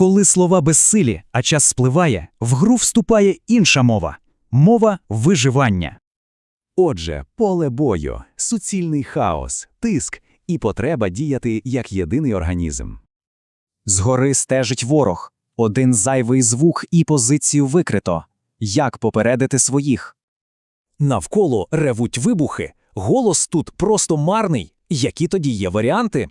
Коли слова безсилі, а час спливає, в гру вступає інша мова мова виживання. Отже, поле бою, суцільний хаос, тиск і потреба діяти як єдиний організм. Згори стежить ворог. Один зайвий звук і позицію викрито. Як попередити своїх? Навколо ревуть вибухи. Голос тут просто марний. Які тоді є варіанти?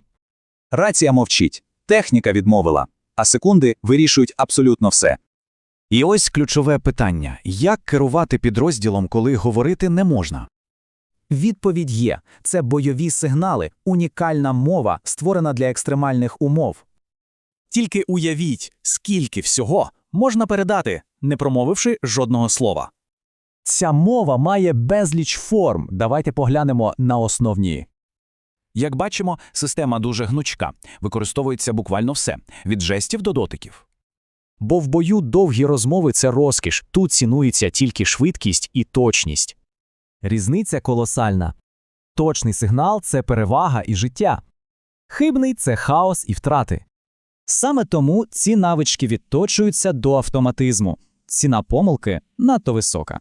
Рація мовчить, техніка відмовила, а секунди вирішують абсолютно все. І ось ключове питання: як керувати підрозділом, коли говорити не можна? Відповідь є: це бойові сигнали, унікальна мова, створена для екстремальних умов. Тільки уявіть, скільки всього можна передати, не промовивши жодного слова. Ця мова має безліч форм. Давайте поглянемо на основні. Як бачимо, система дуже гнучка, використовується буквально все від жестів до дотиків. Бо в бою довгі розмови це розкіш, тут цінується тільки швидкість і точність. Різниця колосальна. Точний сигнал це перевага і життя. Хибний це хаос і втрати. Саме тому ці навички відточуються до автоматизму. Ціна помилки надто висока.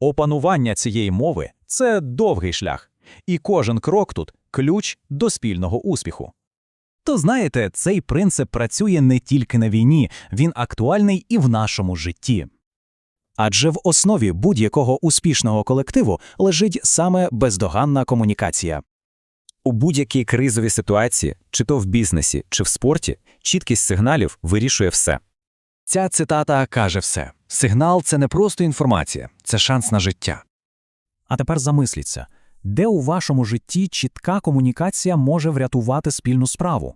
Опанування цієї мови це довгий шлях, і кожен крок тут ключ до спільного успіху. То знаєте, цей принцип працює не тільки на війні, він актуальний і в нашому житті. Адже в основі будь-якого успішного колективу лежить саме бездоганна комунікація. У будь-якій кризовій ситуації, чи то в бізнесі, чи в спорті, чіткість сигналів вирішує все. Ця цитата каже все: сигнал це не просто інформація, це шанс на життя. А тепер замисліться, де у вашому житті чітка комунікація може врятувати спільну справу?